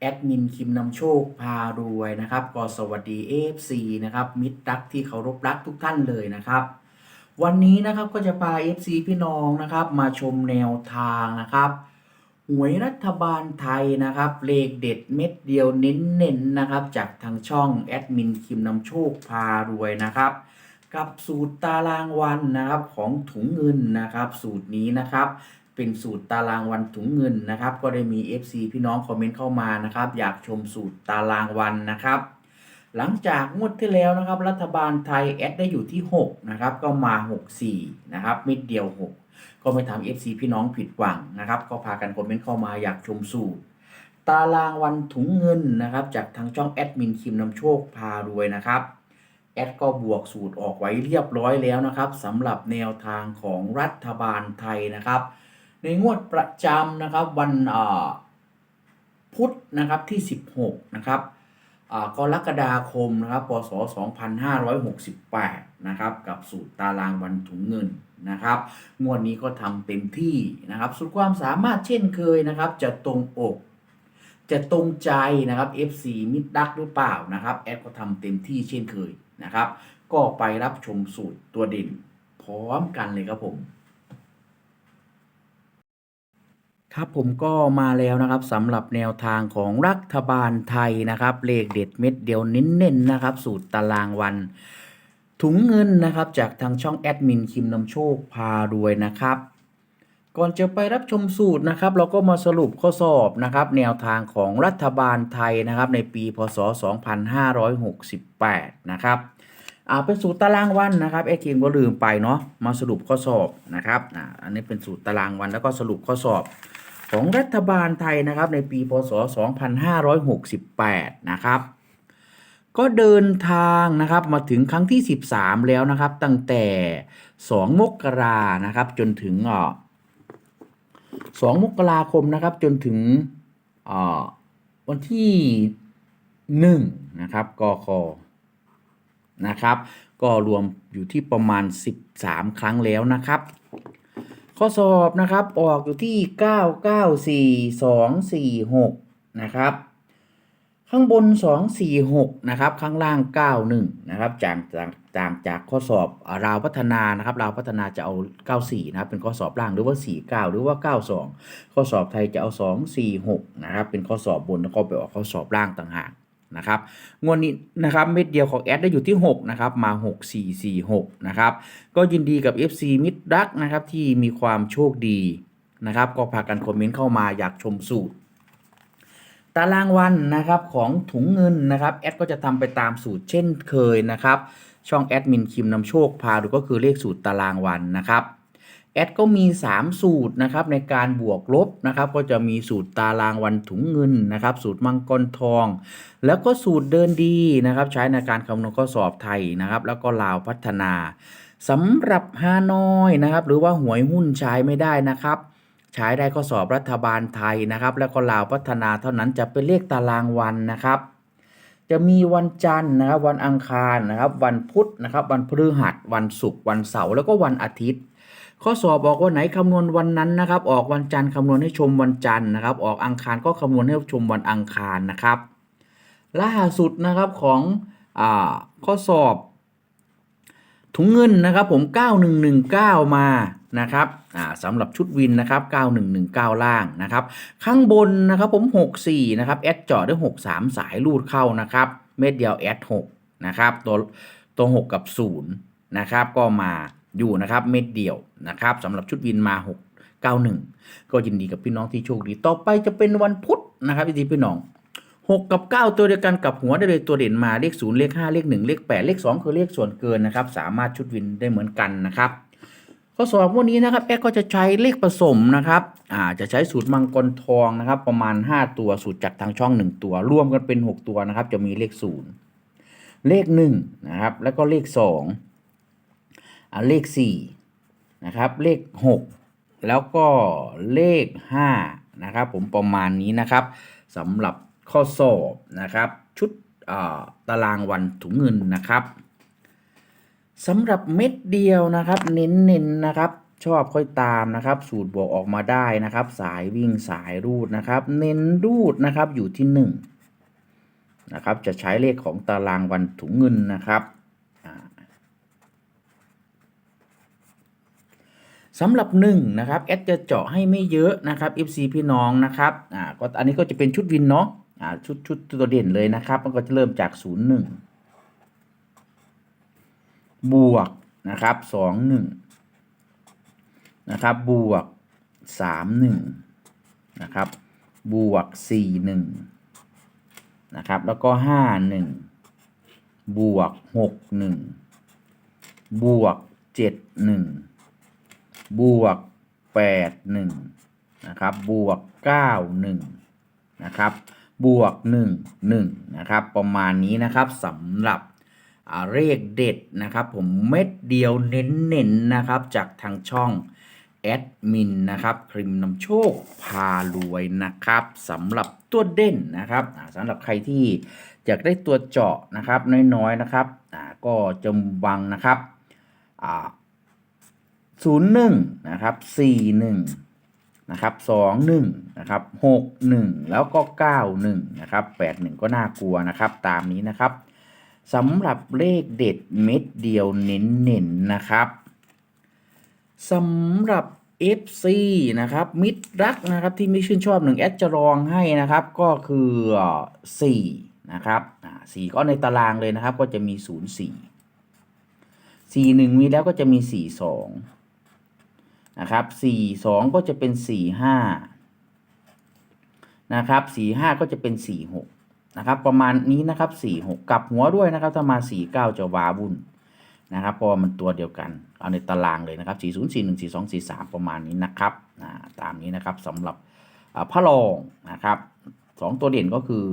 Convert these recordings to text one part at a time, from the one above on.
แอดมินคิมนำโชคพารวยนะครับก็สวัสดี FC นะครับ มิตรรักที่เคารพรักทุกท่านเลยนะครับ วันนี้นะครับก็จะพา FC พี่น้องนะครับ มาชมแนวทางนะครับหวยรัฐบาลไทยนะครับเลขเด็ดเม็ดเดียวเน้นๆนะครับ จากทางช่องแอดมินคิมนำโชคพารวยนะครับ กับสูตรตารางวันนะครับของถุงเงินนะครับ สูตรนี้นะครับ เป็นสูตรตารางวันถุงเงินนะครับ ก็ได้มี FC พี่น้องคอมเมนต์เข้ามานะครับ อยากชมสูตรตารางวันนะครับ หลังจากงวดที่แล้วนะครับ รัฐบาลไทยแอดได้อยู่ที่ 6 นะครับ ก็มา 64 นะครับม็ดเดียว 6 ก็ไม่ทำ FC พี่น้องผิดหวังนะครับ ก็พากันคอมเมนต์เข้ามาอยากชมสูตรตารางวันถุงเงินนะครับ จากทางช่องแอดมินคิมนำโชคพารวยนะครับแอดก็บวกสูตรออกไว้เรียบร้อยแล้วนะครับสำหรับแนวทางของรัฐบาลไทยนะครับ ในงวดประจำนะครับวันพุธนะครับที่ 16 นะครับกรกฎาคมนะครับพศ 2568 นะครับ กับสูตรตารางวันถุงเงินนะครับ งวดนี้ก็ทำเต็มที่นะครับ สุดความสามารถเช่นเคยนะครับ จะตรงอก จะตรงใจนะครับ FC มิดดักหรือเปล่านะครับ แอดก็ทำเต็มที่เช่นเคยนะครับ ก็ไปรับชมสูตรตัวเด่นพร้อมกันเลยครับผม ครับผมก็มาแล้วนะครับสำหรับแนวทางของรัฐบาลไทยนะครับ เลขเด็ดเม็ดเดียวเน้นๆนะครับ สูตรตารางวัน ถุงเงินนะครับจากทางช่องแอดมินคิมนำโชคพารวยนะครับ ก่อนจะไปรับชมสูตรนะครับ เราก็มาสรุปข้อสอบนะครับ แนวทางของรัฐบาลไทยนะครับ ในปีพศ 2568 นะครับอ่าเป็นสูตรตารางวันนะครับแอดคิมก็ลืมไปเนาะมาสรุปข้อสอบนะครับอ่าอันนี้เป็นสูตรตารางวันแล้วก็สรุปข้อสอบ ของรัฐบาลไทยนะครับในปีพศ 2568 นะครับ ก็เดินทางนะครับมาถึงครั้งที่ 13 แล้วนะครับ ตั้งแต่ 2 มกรานะครับจนถึงอ่อ2มกราคมนะครับจนถึงอ่อวันที่1นะครับกคนะครับ ก็รวมอยู่ที่ประมาณ 13 ครั้งแล้วนะครับ ข้อสอบนะครับออกอยู่ที่ 994246 นะครับ ข้างบน 246 นะครับ ข้างล่าง 91 นะครับจากจากจากจากข้อสอบราวพัฒนานะครับราวพัฒนาจะเอา 94 นะครับเป็นข้อสอบล่างหรือว่า 49 หรือว่า 92 ข้อสอบไทยจะเอา 246 นะครับเป็นข้อสอบบนแล้วก็ไปออกข้อสอบล่างต่างหาก นะครับงวดนี้นะครับเม็ดเดียวของแอดได้อยู่ที่ 6 นะครับ มา 6446 นะครับ ก็ยินดีกับ FC มิดรักนะครับ ที่มีความโชคดีนะครับ ก็พากันคอมเมนต์เข้ามาอยากชมสูตร ตารางวันนะครับของถุงเงินนะครับแอดก็จะทำไปตามสูตรเช่นเคยนะครับ ช่องแอดมินคิมนำโชคพาดูก็คือเลขสูตรตารางวันนะครับ แอดก็มี 3 สูตรนะครับในการบวกลบนะครับก็จะมีสูตรตารางวันถุงเงินนะครับสูตรมังกรทอง แล้วก็สูตรเดินดีนะครับใช้ในการคำนวณข้อสอบไทยนะครับแล้วก็ลาวพัฒนาสำหรับฮานอยนะครับหรือว่าหวยหุ้นใช้ไม่ได้นะครับใช้ได้ข้อสอบรัฐบาลไทยนะครับแล้วก็ลาวพัฒนาเท่านั้นจะเป็นเลขตารางวันนะครับจะมีวันจันทร์นะครับวันอังคารนะครับวันพุธนะครับวันพฤหัสวันศุกร์วันเสาร์แล้วก็วันอาทิตย์ ข้อสอบบอกว่าไหนคำนวณวันนั้นนะครับ ออกวันจันทร์คำนวณให้ชมวันจันทร์นะครับ ออกอังคารก็คำนวณให้ชมวันอังคารนะครับล่าสุดนะครับของอข้อสอบ ถุงเงินนะครับผม 9119 มานะครับสำหรับชุดวินนะครับ 9119 ล่างนะครับ ข้างบนนะครับผม 64 นะครับแอดเจาะด้วย 63 สายรูดเข้านะครับ เม็ดเดียวแอด6นะครับ ตัวตัว 6 กับ 0 นะครับ ก็มาอยู่นะครับเม็ดเดียว นะครับสำหรับชุดวินมา 6 91 ก็ยินดีกับพี่น้องที่โชคดี ต่อไปจะเป็นวันพุธนะครับพี่พี่น้อง 6 กับ 9 ตัวเดียวกันกับหัวได้เลยตัวเด่นมาเลข0เลข5เลข1เลข8เลข2คือเลขส่วนเกินนะครับสามารถชุดวินได้เหมือนกันนะครับข้อสอบวกนี้นะครับแอดก็จะใช้เลขผสมนะครับอ่าจะใช้สูตรมังกรทองนะครับ ประมาณ 5 ตัวสูตรจากทางช่อง 1 ตัว รวมกันเป็น 6 ตัวนะครับ จะมีเลข 0 เลขหนึ่งนะครับแล้วก็เลขสองอ่าเลขสี่ นะครับ เลขหกแล้วก็เลขห้านะครับผมประมาณนี้นะครับสำหรับข้อสอบนะครับชุดตารางวันถุงเงินนะครับสำหรับเม็ดเดียวนะครับเน้นๆนะครับชอบค่อยตามนะครับ สูตรบวกออกมาได้นะครับ สายวิ่งสายรูดนะครับ เน้นรูดนะครับอยู่ที่หนึ่งนะครับจะใช้เลขของตารางวันถุงเงินนะครับอ่า สำหรับหนึ่งนะครับแอดจะเจาะให้ไม่เยอะนะครับ FC พี่น้องนะครับอ่าก็อันนี้ก็จะเป็นชุดวินเนาะอ่าชุดชุดตัวเด่นเลยนะครับมันก็จะเริ่มจาก 0 1 บวกนะครับ2 1นะครับบวก 3 1นะครับบวก 4 1นะครับแล้วก็ห้าหนึ่งบวกหกหนึ่งบวกเจ็ดหนึ่ง บวกแปดหนึ่งนะครับบวกเก้าหนึ่งนะครับบวกหนึ่งหนึ่งนะครับประมาณนี้นะครับสำหรับเลขเด็ดนะครับผมเม็ดเดียวเน้นๆนะครับจากทางช่องแอดมินนะครับครีมนำโชคพารวยนะครับสำหรับตัวเด่นนะครับสำหรับใครที่อยากได้ตัวเจาะนะครับน้อยๆนะครับก็จะบังนะครับ ศูนย์หนึ่งนะครับสี่หนึ่งนะครับสองหนึ่งนะครับหกหนึ่งแล้วก็เก้าหนึ่งนะครับแปดหนึ่งก็น่ากลัวนะครับ ตามนี้นะครับสำหรับเลขเด็ดเม็ดเดียวเน้นๆนะครับสำหรับ FC นะครับ มิตรรักนะครับที่ไม่ชื่นชอบหนึ่งแอดจะรองให้นะครับ ก็คือ4นะครับอ่าสี่ก็ในตารางเลยนะครับ ก็จะมี 0 4 4 1 มีแล้วก็จะมี 4 2 นะครับ4 2ก็จะเป็น4 5นะครับ4 5ก็จะเป็น4 6นะครับประมาณนี้นะครับ4 6กลับหัวด้วยนะครับถ้ามา4 9จะวาบุญนะครับเพราะมันตัวเดียวกันเอาในตารางเลยนะครับ40 41 42 43ประมาณนี้นะครับตามนี้นะครับสำหรับอ่าพระรองนะครับสองตัวเด่นก็คือ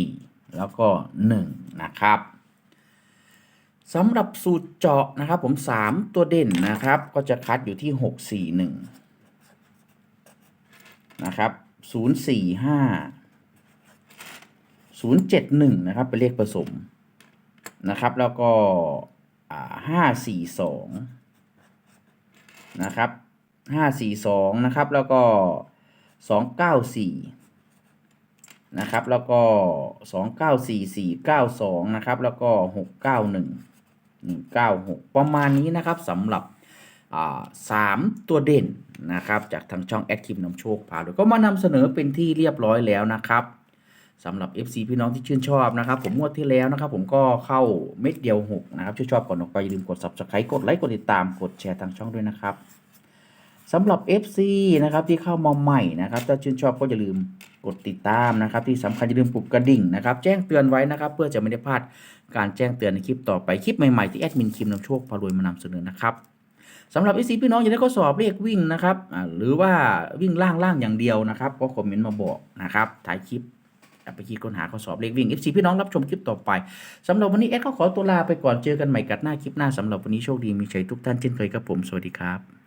4แล้วก็1นะครับ สำหรับสูตรเจาะนะครับ ผม 3 ตัวเด่นนะครับ ก็จะคัดอยู่ที่ 641 นะครับ 045 071 นะครับ เป็นเลขผสมนะครับ แล้วก็ห้าสี่สองนะครับห้าสี่สองนะครับ แล้วก็สองเก้าสี่นะครับ แล้วก็สองเก้าสี่สี่เก้าสองนะครับ แล้วก็ห กเก้าหนึ่งเก้าหกประมาณนี้นะครับสำหรับสามตัวเด่นนะครับ จากทางช่องแอดคทีฟนำโชคพาด้วยก็มานำเสนอเป็นที่เรียบร้อยแล้วนะครับสำหรับ FC พี่น้องที่ชื่นชอบนะครับ ผมงวดที่แล้วนะครับ ผมก็เข้าเม็ดเดียว 6 นะครับชื่นชอบก่อนออกไปอย่าลืมกด Subscribe กดไลค์กดติดตามกดแชร์ทางช่องด้วยนะครับสำหรับ FC นะครับที่เข้ามาใหม่นะครับถ้าชื่นชอบก็อย่าลืม กดติดตามนะครับ ที่สำคัญอย่าลืมปลุกกระดิ่งนะครับ แจ้งเตือนไว้นะครับ เพื่อจะไม่ได้พลาดการแจ้งเตือนในคลิปต่อไปคลิปใหม่ๆที่แอดมินคิมนำโชคพารวยมานำเสนอนะครับสำหรับ FC พี่น้องอยากได้ข้อสอบเลขวิ่งนะครับหรือว่าวิ่งล่างล่างอย่างเดียวนะครับก็คอมเมนต์มาบอกนะครับท้ายคลิปไปคิดค้นหาข้อสอบเลขวิ่ง FC พี่น้องรับชมคลิปต่อไปสำหรับวันนี้เอ็ดก็ขอตัวลาไปก่อนเจอกันใหม่กัดหน้าคลิปหน้าสำหรับวันนี้โชคดีมีชัยทุกท่านเช่นเคยครับผม สวัสดีครับ